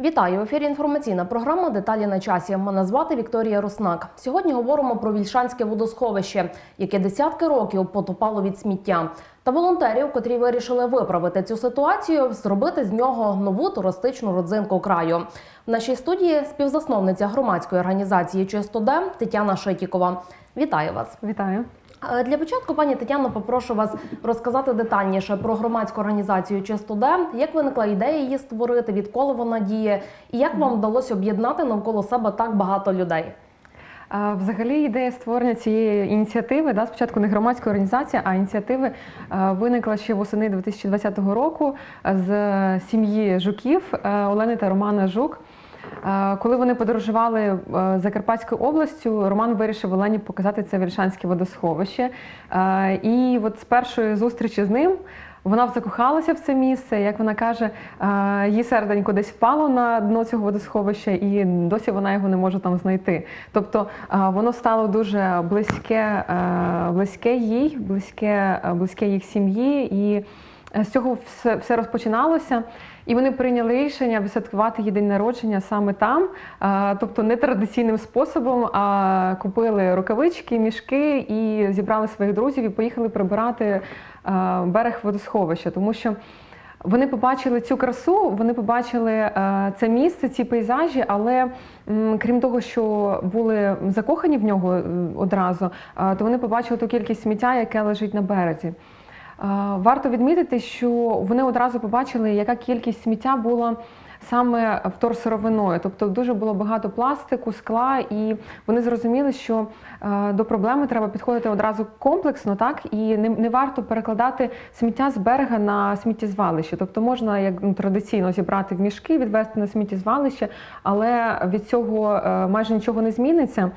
Вітаю в ефірі. Інформаційна програма Деталі на часі. Мене звати Вікторія Руснак. Сьогодні говоримо про Вільшанське водосховище, яке десятки років потопало від сміття, та волонтерів, котрі вирішили виправити цю ситуацію, зробити з нього нову туристичну родзинку краю. В нашій студії співзасновниця громадської організації Чистодем Тетяна Шитікова. Вітаю вас. Вітаю. Е, Для початку, пані Тетяно, попрошу вас розказати детальніше про громадську організацію Чистодем, як виникла ідея її створити, відколи вона діє, і як вам вдалося об'єднати навколо себе так багато людей. Взагалі ідея створення цієї ініціативи, да, спочатку не громадська організація, а ініціативи виникла ще восени 2020 року з сім'ї жуків е, Олени та Романа Жук. Е, Коли вони подорожували е, Закарпатською областю, Роман вирішив Олені показати це Вільшанське водосховище. Е, І от з першої зустрічі з ним вона закохалася в це місце. Як вона каже, її серденько десь впало на дно цього водосховища, і досі вона його не може там знайти. Тобто воно стало дуже близьке, близьке їй, близьке, близьке їх сім'ї. І з цього все, все розпочиналося. І вони прийняли рішення відсвяткувати її день народження саме там, тобто не традиційним способом, а купили рукавички, мішки і зібрали своїх друзів і поїхали прибирати е, берег водосховища, тому що. Вони побачили цю красу, вони побачили е, це місце, ці пейзажі, але крім того, що були закохані в нього е, одразу, то вони побачили ту кількість сміття, яке лежить на березі. Варто відмітити, що вони одразу побачили, яка кількість сміття була саме вторсировиною, тобто дуже було багато пластику, скла, і вони зрозуміли, що е, до проблеми треба підходити одразу комплексно, так і не, не варто перекладати сміття з берега на сміттєзвалище. Тобто можна як ну, традиційно зібрати в мішки, відвести на сміттєзвалище, але від цього е, майже нічого не зміниться.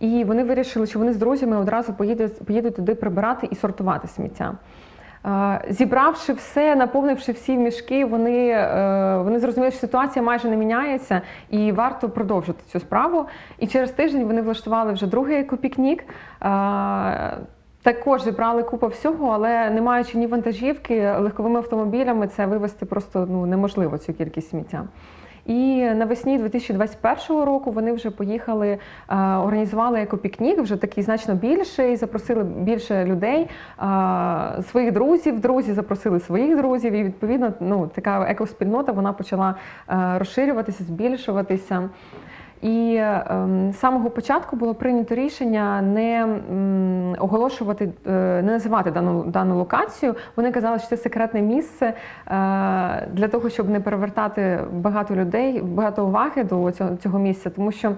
І вони вирішили, що вони з друзями одразу поїдуть, поїдуть туди прибирати і сортувати сміття. Зібравши все, наповнивши всі мішки, вони, е, вони зрозуміли, що ситуація майже не міняється і варто продовжити цю справу. І через тиждень вони влаштували вже другий екопікнік. Також зібрали купу всього, але не маючи ні вантажівки, легковими автомобілями це вивезти просто ну, неможливо цю кількість сміття. І навесні 2021 року вони вже поїхали, е, організували екопікнік, вже такий значно більший, запросили більше людей, е, своїх друзів. Друзі запросили своїх друзів, і відповідно ну, така екоспільнота вона почала е, розширюватися, збільшуватися. І ем, з самого початку було прийнято рішення не оголошувати, е, не називати дану, дану локацію. Вони казали, що це секретне місце е, для того, щоб не перевертати багато людей, багато уваги до цього, цього місця, тому що.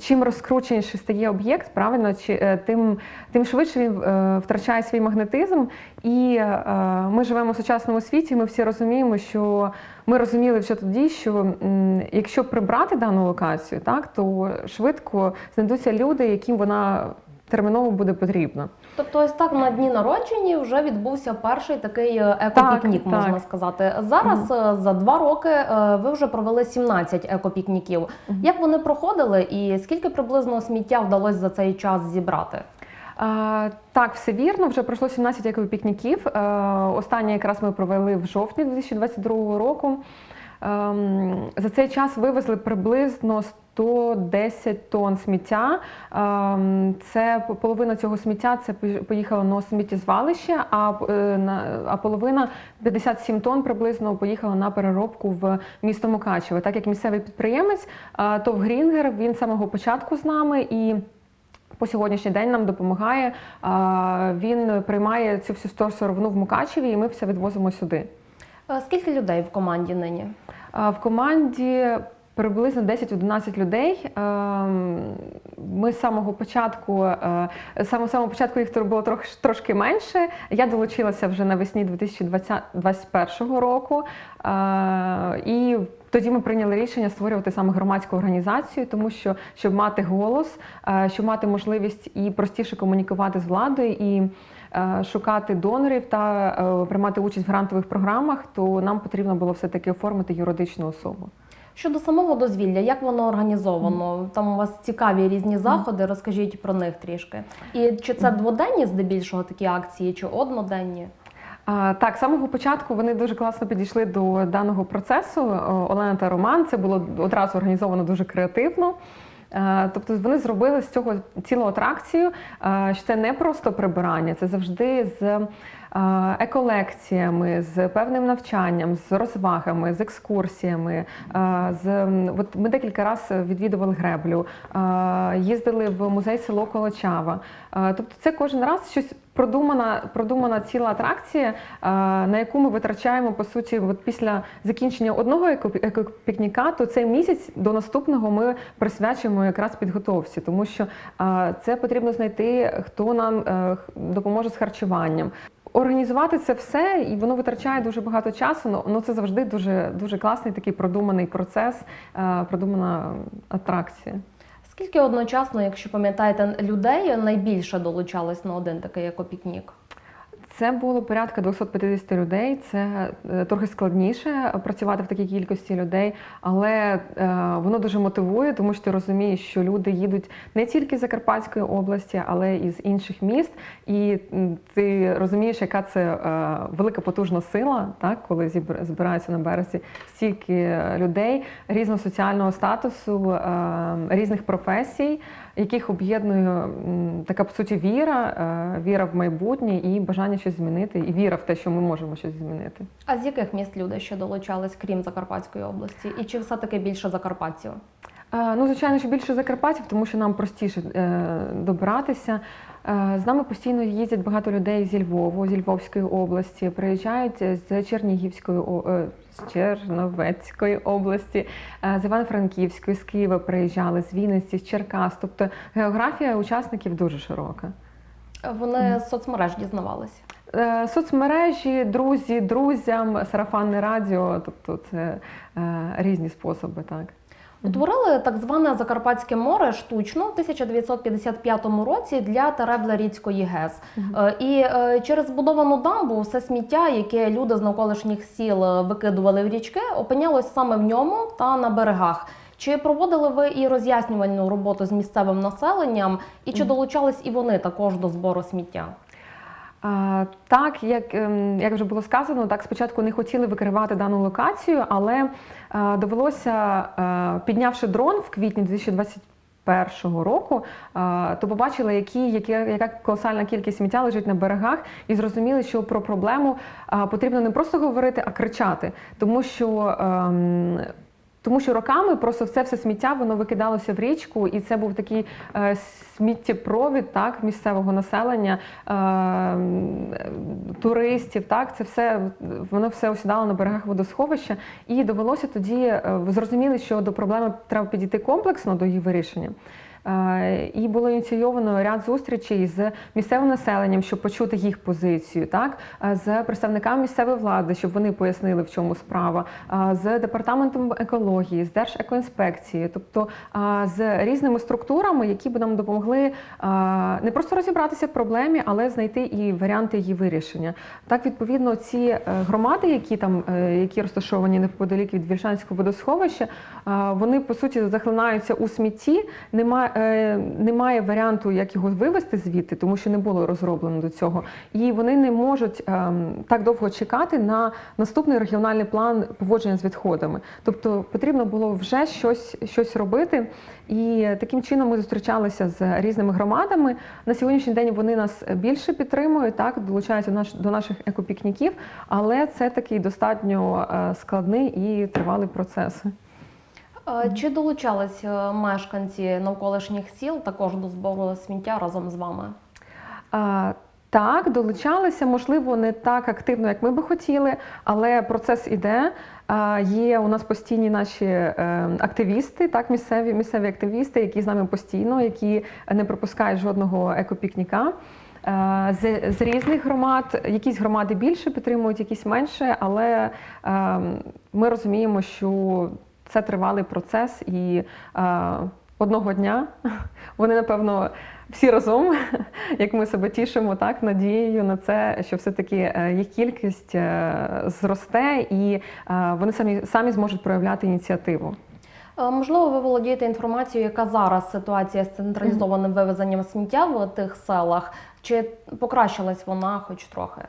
Чим розкрученіший стає об'єкт, правильно, чи, е, тим, тим швидше він е, втрачає свій магнетизм. І е, ми живемо в сучасному світі. Ми всі розуміємо, що ми розуміли вже тоді, що якщо прибрати дану локацію, так то швидко знайдуться люди, яким вона терміново буде потрібна. Тобто, ось так на дні народжені вже відбувся перший такий е, екопікнік, Так, можна так. сказати. Зараз е, за два роки е, ви вже провели 17 екопікніків. Мгм. Як вони проходили, і скільки приблизно сміття вдалося за цей час зібрати? А, так, все вірно. Вже пройшло 17 екопікніків. Останнє якраз ми провели в жовтні 2022 року. Ем, За цей час вивезли приблизно 110 тонн сміття. Ем, Це половина цього сміття це пої- поїхало на сміттєзвалище, а, е, а половина 57 тонн приблизно поїхала на переробку в місто Мукачеве. Так як місцевий підприємець, е, ТОВ Грінгер, він з самого початку з нами і. По сьогоднішній день нам допомагає. Він приймає цю всю сторсировину в Мукачеві, і ми все відвозимо сюди. Е, Скільки людей в команді нині? В команді приблизно 10-11 людей. Ем, Ми з самого початку, е, з самого початку їх було трохи трошки менше. Я долучилася вже навесні 2021 року. Е, І тоді ми прийняли рішення створювати саме громадську організацію, тому що щоб мати голос, е, щоб мати можливість і простіше комунікувати з владою і шукати донорів та приймати участь в грантових програмах, то нам потрібно було все таки оформити юридичну особу. Щодо самого дозвілля, як воно організовано? Там у вас цікаві різні заходи. Розкажіть про них трішки. І чи це дводенні здебільшого такі акції, чи одноденні? А, Так, з самого початку вони дуже класно підійшли до даного процесу. Олена та Роман. Це було одразу організовано дуже креативно. Тобто вони зробили з цього цілу атракцію, що це не просто прибирання, це завжди з еколекціями, з певним навчанням, з розвагами, з екскурсіями. З от ми декілька разів відвідували греблю, їздили в музей село Колочава. Тобто, це кожен раз щось продумана, продумана ціла атракція, на яку ми витрачаємо по суті, от після закінчення одного еко- екопікніка, то цей місяць до наступного ми присвячуємо якраз підготовці, тому що це потрібно знайти, хто нам е, допоможе з харчуванням. Організувати це все, і воно витрачає дуже багато часу. Ну це завжди дуже дуже класний такий продуманий процес, е, продумана атракція. Скільки одночасно, якщо пам'ятаєте, людей найбільше долучалось на один такий екопікнік? Це було порядка 250 людей. Це е, трохи складніше працювати в такій кількості людей, але е, воно дуже мотивує, тому що ти розумієш, що люди їдуть не тільки з Закарпатської області, але і з інших міст. І ти розумієш, яка це е, велика потужна сила, так коли зібр- збираються на березі стільки людей різного соціального статусу, різних професій, яких об'єднує така по суті віра, е, віра в майбутнє і бажання щось змінити, і віра в те, що ми можемо щось змінити. А з яких міст люди ще долучались, крім Закарпатської області? І чи все-таки більше закарпатців? Е, Ну, звичайно, що більше закарпатів, тому що нам простіше е, добиратися. Е, З нами постійно їздять багато людей зі Львову, зі Львовської області, приїжджають з Чернігівської е, з Черновецької області, е, з Івано-Франківської, з Києва приїжджали, з Вінниці, з Черкас. Тобто географія учасників дуже широка. Вони з соцмереж дізнавалися. Соцмережі, друзі, друзям, сарафанне радіо, тобто це різні способи, так. Утворили так зване Закарпатське море штучно в 1955 році для Теребле-Ріцької ГЕС. Е, І е, через збудовану дамбу все сміття, яке люди з навколишніх сіл е, викидували в річки, опинялось саме в ньому та на берегах. Чи проводили ви і роз'яснювальну роботу з місцевим населенням, і чи долучались і вони також до збору сміття? Так, як, ем, як вже було сказано, так спочатку не хотіли викривати дану локацію, але е, довелося, е, піднявши дрон в квітні 2021 року, е, то побачили, які, яка колосальна кількість сміття лежить на берегах, і зрозуміли, що про проблему потрібно не просто говорити, а кричати, тому що. Тому що роками просто все все сміття воно викидалося в річку, і це був такий е, сміттєпровід так, місцевого населення, е, туристів. Так, це все воно все осідало на берегах водосховища, і довелося тоді е, зрозуміли, що до проблеми треба підійти комплексно до її вирішення. І було ініційовано ряд зустрічей з місцевим населенням, щоб почути їх позицію, так з представниками місцевої влади, щоб вони пояснили, в чому справа, з департаментом екології, з Держекоінспекції, тобто з різними структурами, які б нам допомогли не просто розібратися в проблемі, але знайти і варіанти її вирішення. Так, відповідно, ці е, громади, які там е, які розташовані неподалік від Вільшанського водосховища, вони по суті захлинаються у смітті. Немає, е, немає варіанту, як його вивести звідти, тому що не було розроблено до цього. І вони не можуть ем, так довго чекати на наступний регіональний план поводження з відходами. Тобто потрібно було вже щось, щось робити. І таким чином ми зустрічалися з різними громадами. На сьогоднішній день вони нас більше підтримують, так долучаються до наш- до наших екопікніків, але це такий достатньо е, складний і тривалий процес. Чи долучались е, мешканці навколишніх сіл також до збору сміття разом з вами? Так, долучалися, можливо, не так активно, як ми би хотіли, але процес іде. Є у нас постійні наші е, активісти, так, місцеві, місцеві активісти, які з нами постійно, які не пропускають жодного екопікніка. З, з різних громад, якісь громади більше підтримують, якісь менше, але е, ми розуміємо, що це тривалий процес, і е, одного дня вони, напевно, всі разом, як ми себе тішимо, так надією на це, що все-таки е, їх кількість е, зросте, і е, вони самі самі зможуть проявляти ініціативу. Можливо, ви володієте інформацією, яка зараз ситуація з централізованим вивезенням сміття в тих селах? Чи покращилась вона хоч трохи?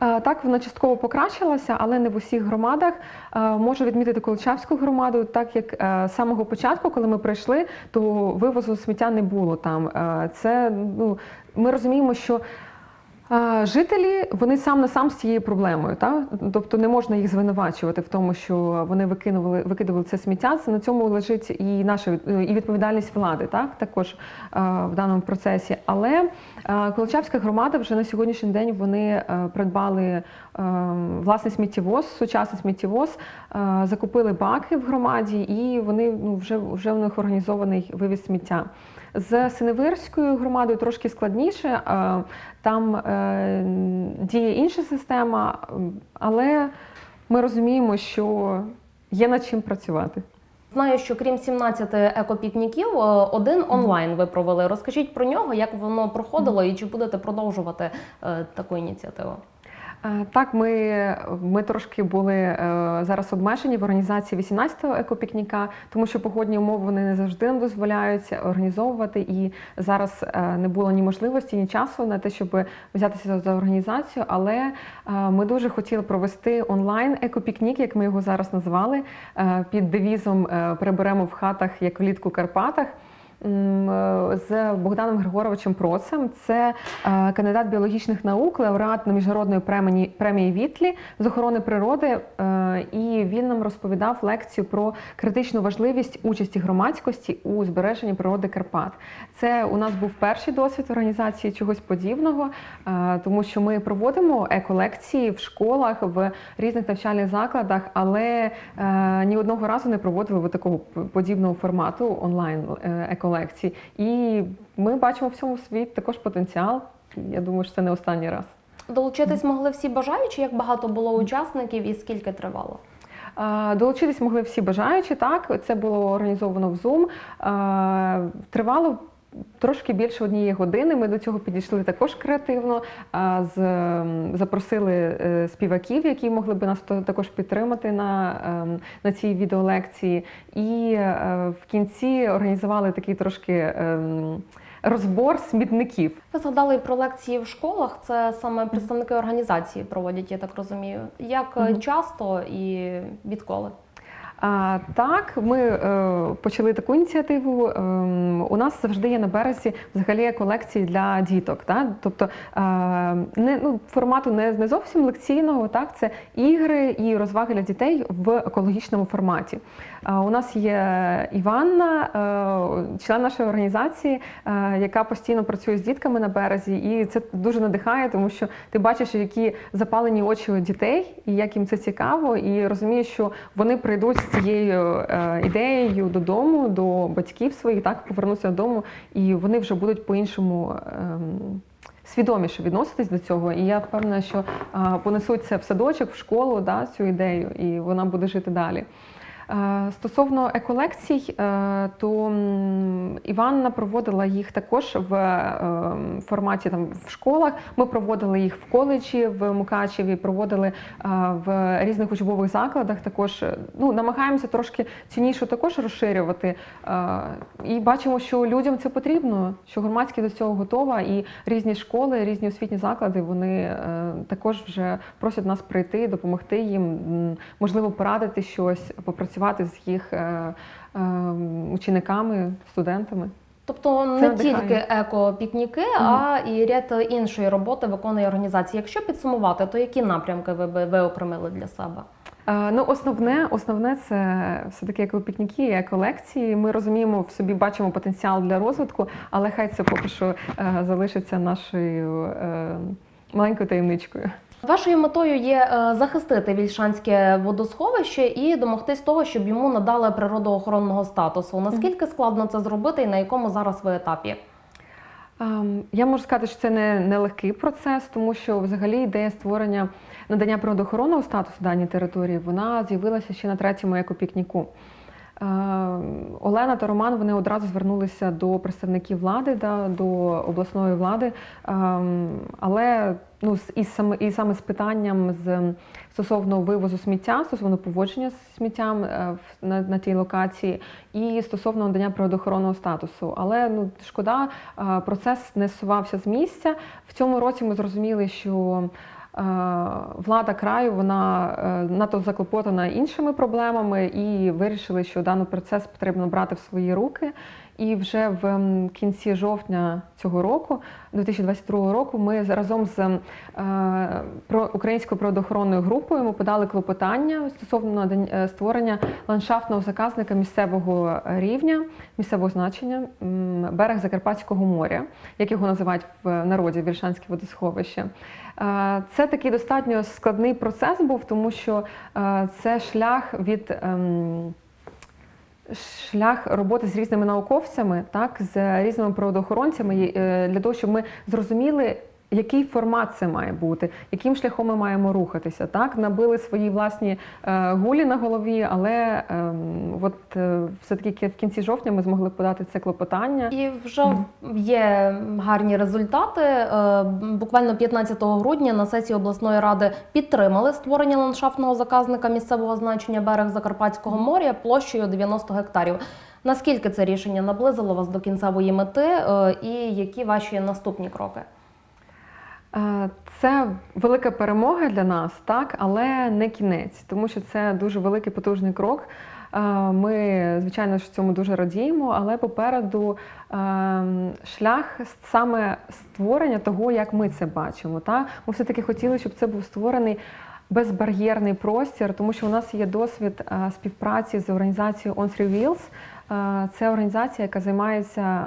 Е, Так, вона частково покращилася, але не в усіх громадах. Е, Можу відмітити Количавську громаду, так як е, з самого початку, коли ми прийшли, то вивозу сміття не було там. Це ну ми розуміємо, що. Жителі вони сам на сам з цією проблемою, та тобто не можна їх звинувачувати в тому, що вони викинули викидували це сміття. Це на цьому лежить і наша і відповідальність влади, так також е, в даному процесі. Але е, Колочавська громада вже на сьогоднішній день вони е, придбали власний сміттєвоз, сучасний сміттєвоз, закупили баки в громаді, і вони ну вже вже у них організований вивіз сміття. З Синевирською громадою трошки складніше. е, Там е, діє інша система, але ми розуміємо, що є над чим працювати. Знаю, що крім 17 екопікніків, е, один онлайн ви провели. Розкажіть про нього, як воно проходило і чи будете продовжувати таку ініціативу? Е, Так, ми, ми трошки були е, зараз обмежені в організації 18-го екопікніка, тому що погодні умови вони не завжди нам дозволяють організовувати. І зараз е, не було ні можливості, ні часу на те, щоб взятися за- за організацію. Але ми дуже хотіли провести онлайн екопікнік, як ми його зараз назвали, під девізом Приберемо в хатах як влітку Карпатах. Е, з Богданом Григоровичем Процем. Це е, кандидат біологічних наук, лауреат на міжнародної премії, премії Вітлі з охорони природи. Е, І він нам розповідав лекцію про критичну важливість участі громадськості у збереженні природи Карпат. Це у нас був перший досвід організації чогось подібного, тому що ми проводимо еколекції в школах, в різних навчальних закладах, але ні одного разу не проводили такого подібного формату онлайн е, еколекцій. І ми бачимо в цьому світ також потенціал. Я думаю, що це не останній раз. Долучитись могли всі бажаючі, як багато було учасників і скільки тривало? Долучитись могли всі бажаючі. Так, це було організовано в Zoom. Тривало. Трошки більше однієї години. Ми до цього підійшли також креативно. З, запросили е, співаків, які могли би нас також підтримати на, ем, на цій відеолекції. І е, в кінці організували такий трошки ем, розбор смітників. Ви згадали і про лекції в школах. Це саме представники організації проводять, я так розумію. Як Мгм. часто і відколи? Так, ми е, почали таку ініціативу. Ем, у нас завжди є на березі взагалі колекції для діток. Так? Тобто е, не, ну, формату не, не зовсім лекційного, так? це ігри і розваги для дітей в екологічному форматі. У нас є Іванна, е, член нашої організації, е, яка постійно працює з дітками на березі, і це дуже надихає, тому що ти бачиш, які запалені очі у дітей, і як їм це цікаво, і розумієш, що вони прийдуть з цією е, ідеєю додому, до батьків своїх, так повернуться додому, і вони вже будуть по-іншому. ем, Свідоміше відноситись до цього, і я впевнена, що а, понесуть це в садочок, в школу, да, цю ідею, і вона буде жити далі. Е, Стосовно еколекцій, е, то Іванна проводила їх також в е, форматі там в школах. Ми проводили їх в коледжі в Мукачеві, проводили в різних учбових закладах. Також ну намагаємося трошки цю нішу також розширювати. І бачимо, що людям це потрібно, що громадськість до цього готова, і різні школи, різні освітні заклади вони також вже просять нас прийти, допомогти їм, можливо, порадити щось, попрацювати з їх е, е, учениками, студентами. Тобто Це не надихає. тільки екопікніки, а і ряд іншої роботи виконує організація. Якщо підсумувати, то які напрямки ви би ви окремили для себе? Е, Ну, основне, основне це все-таки екопікніки і еколекції. Ми розуміємо в собі, бачимо потенціал для розвитку, але хай це поки що залишиться нашою маленькою таємничкою. Вашою метою є е, захистити вільшанське водосховище і домогтись того, щоб йому надали природоохоронного статусу. Наскільки складно це зробити, і на якому зараз ви етапі? Ем, Я можу сказати, що це не, не легкий процес, тому що взагалі ідея створення надання природоохоронного статусу даній території вона з'явилася ще на третьому екопікніку. Олена та Роман вони одразу звернулися до представників влади, да, до обласної влади. Ем, Але ну, і саме, і саме з питанням з, стосовно вивозу сміття, стосовно поводження з сміттям е, на, на тій локації, і стосовно надання природоохоронного статусу. Але ну, шкода, е, процес не сувався з місця. В цьому році ми зрозуміли, що е, влада краю вона е, надто заклопотана іншими проблемами, і вирішили, що даний процес потрібно брати в свої руки. І вже в кінці жовтня цього року, 2022 року, ми разом з е, про українською природоохоронною групою ми подали клопотання стосовно е, створення ландшафтного заказника місцевого рівня, місцевого значення берег Закарпатського моря, як його називають в народі Вільшанське водосховище. Е, Це такий достатньо складний процес був, тому що е, це шлях від. ем, шлях роботи з різними науковцями, так, з різними природоохоронцями, е, для того, щоб ми зрозуміли, який формат це має бути, яким шляхом ми маємо рухатися. Так, набили свої власні е, гулі на голові, але ем, от е, все-таки в кінці жовтня ми змогли подати це клопотання. І вже є гарні результати. Е, Буквально 15 грудня на сесії обласної ради підтримали створення ландшафтного заказника місцевого значення берег Закарпатського моря площею 90 гектарів. Наскільки це рішення наблизило вас до кінцевої мети, і які ваші наступні кроки? Е, Це велика перемога для нас, так, але не кінець, тому що це дуже великий потужний крок. Е, Ми, звичайно, ж цьому дуже радіємо, але попереду е, шлях саме створення того, як ми це бачимо. Так? Ми все-таки хотіли, щоб це був створений безбар'єрний простір, тому що у нас є досвід співпраці з організацією On Three Wheels. Це організація, яка займається.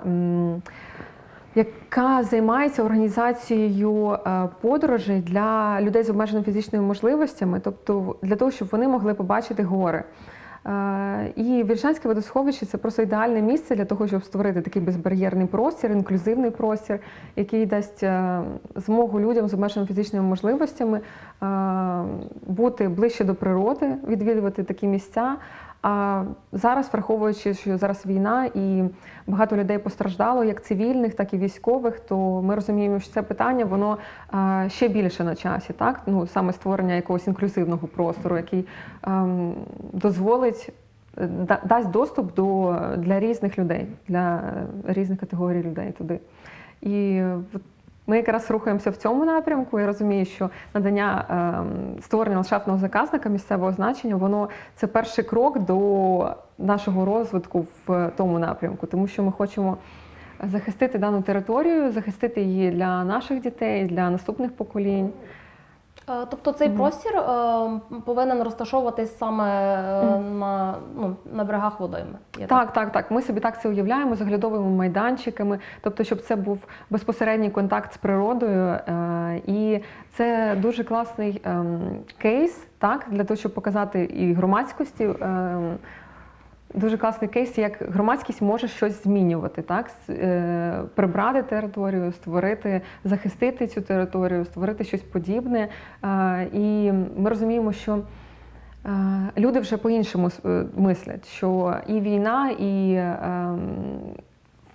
Яка займається організацією е, подорожей для людей з обмеженими фізичними можливостями, тобто для того, щоб вони могли побачити гори. Е, І Вільшанське водосховище це просто ідеальне місце для того, щоб створити такий безбар'єрний простір, інклюзивний простір, який дасть е, змогу людям з обмеженими фізичними можливостями бути ближче до природи, відвідувати такі місця. А зараз, враховуючи, що зараз війна і багато людей постраждало, як цивільних, так і військових, то ми розуміємо, що це питання воно е, ще більше на часі, так ну саме створення якогось інклюзивного простору, який ем, дозволить е, да- дасть доступ до для різних людей, для різних категорій людей туди. І ми якраз рухаємося в цьому напрямку. Я розумію, що надання е, створення ландшафтного заказника місцевого значення, воно це перший крок до нашого розвитку в тому напрямку, тому що ми хочемо захистити дану територію, захистити її для наших дітей, для наступних поколінь. Е, Тобто цей Мгм. простір е, повинен розташовуватись саме е, на, ну, на берегах водойми. Я Так, так, так. Ми собі так це уявляємо з оглядовими майданчиками, тобто, щоб це був безпосередній контакт з природою. Е, І це дуже класний ем, кейс, так, для того, щоб показати і громадськості. ем, Дуже класний кейс, як громадськість може щось змінювати, так е, прибрати територію, створити, захистити цю територію, створити щось подібне. Е, і ми розуміємо, що е, люди вже по-іншому мислять, що і війна, і ем,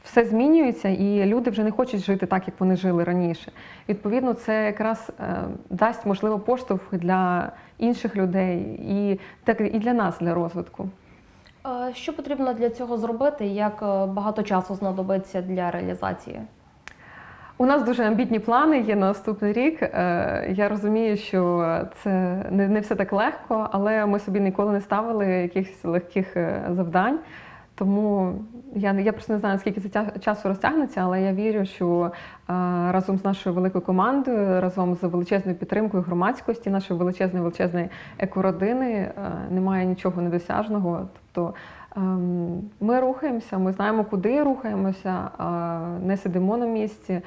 все змінюється, і люди вже не хочуть жити так, як вони жили раніше. Відповідно, це якраз дасть можливо поштовх для інших людей і так і для нас, для розвитку. Що потрібно для цього зробити? Як е, багато часу знадобиться для реалізації? У нас дуже амбітні плани є на наступний рік. Е, Я розумію, що це не, не все так легко, але ми собі ніколи не ставили якихось легких е, завдань. Тому я, я просто не знаю, скільки це часу розтягнеться, але я вірю, що е, разом з нашою великою командою, разом з величезною підтримкою громадськості, нашої величезної величезної екородини е, немає нічого недосяжного. Тобто ем, ми рухаємося, ми знаємо, куди рухаємося, е, не сидимо на місці.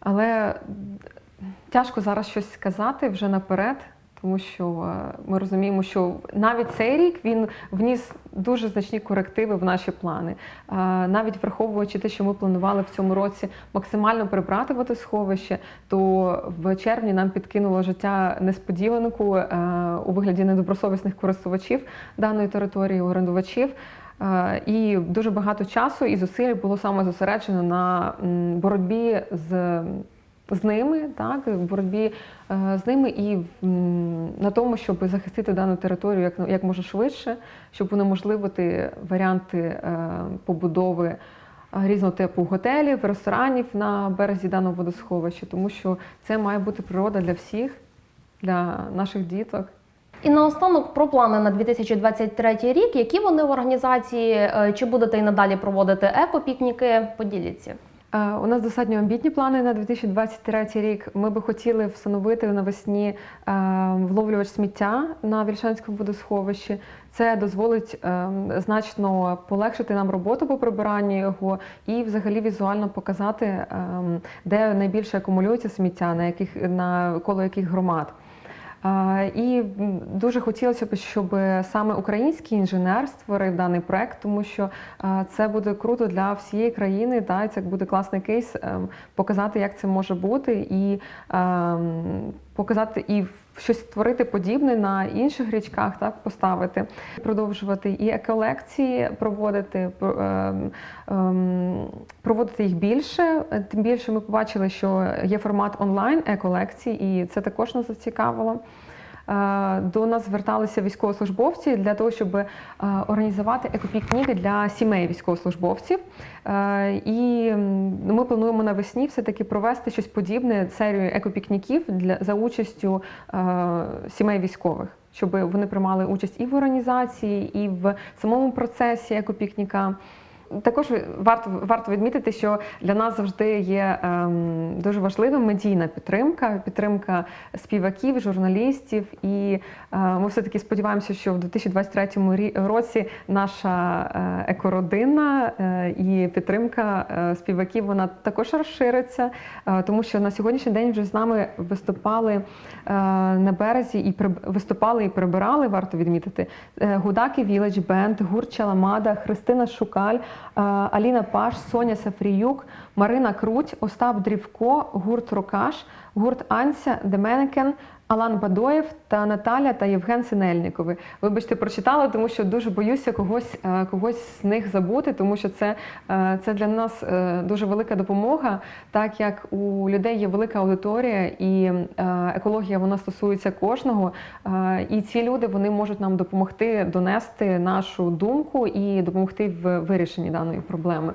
Але тяжко зараз щось сказати вже наперед, тому що е, ми розуміємо, що навіть цей рік він вніс дуже значні корективи в наші плани. Е, Навіть враховуючи те, що ми планували в цьому році максимально прибрати водосховище, то в червні нам підкинуло життя несподіванку. Е, у вигляді недобросовісних користувачів даної території, орендувачів. І дуже багато часу і зусиль було саме зосереджено на боротьбі з, з ними, так, в боротьбі е, з ними і на тому, щоб захистити дану територію як, як можна швидше, щоб унеможливити варіанти е, побудови е, різного типу готелів, ресторанів на березі даного водосховища, тому що це має бути природа для всіх, для наших діток. І наостанок про плани на 2023 рік. Які вони в організації? Чи будете і надалі проводити екопікніки? Поділіться. У нас достатньо амбітні плани на 2023 рік. Ми би хотіли встановити навесні вловлювач сміття на Вільшанському водосховищі. Це дозволить е, значно полегшити нам роботу по прибиранню його і взагалі візуально показати, е, де найбільше акумулюється сміття, на яких на коло яких громад. І дуже хотілося б, щоб саме український інженер створив даний проект, тому що це буде круто для всієї країни. Та це буде класний кейс ем, показати, як це може бути, і ем, показати і щось створити подібне на інших річках, так поставити, продовжувати і еколекції проводити, про- ем, ем, проводити їх більше. Тим більше ми побачили, що є формат онлайн еколекцій, і це також нас зацікавило. Е, До нас зверталися військовослужбовці для того, щоб е, організувати екопікніки для сімей військовослужбовців. Е, І ми плануємо навесні все-таки провести щось подібне, серію екопікніків для за участю сімей військових, щоб вони приймали участь і в організації, і в самому процесі екопікніка. Також варто варто відмітити, що для нас завжди є ем, дуже важливим медійна підтримка, підтримка співаків, журналістів. І е, ми все таки сподіваємося, що в 2023 рі- році наша е, екородина е, і підтримка е, співаків вона також розшириться, е, тому що на сьогоднішній день вже з нами виступали е, на березі і приб- виступали і прибирали. Варто відмітити е, Гудаки Village Band, гурт Чаламада, Христина Шукаль, Аліна Паш, Соня Сафріюк, Марина Круть, Остап Дрівко, гурт Рокаш, гурт Анся, Деменекен. Алан Бадоєв та Наталя та Євген Синельникови. Вибачте, прочитала, тому що дуже боюся когось, е, когось з них забути, тому що це, е, це для нас е, дуже велика допомога, так як у людей є велика аудиторія, і екологія вона стосується кожного. І ці люди вони можуть нам допомогти донести нашу думку і допомогти в вирішенні даної проблеми.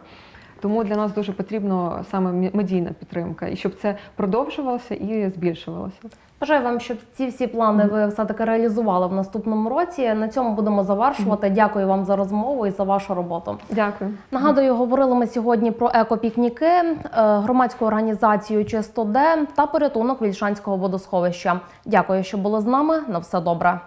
Тому для нас дуже потрібна саме медійна підтримка, і щоб це продовжувалося і збільшувалося. Бажаю вам, щоб ці всі плани ви все таки реалізували в наступному році. На цьому будемо завершувати. Дякую вам за розмову і за вашу роботу. Дякую. Нагадую, говорили ми сьогодні про екопікніки, е, громадську організацію Чистоде та порятунок Вільшанського водосховища. Дякую, що були з нами. На все добре.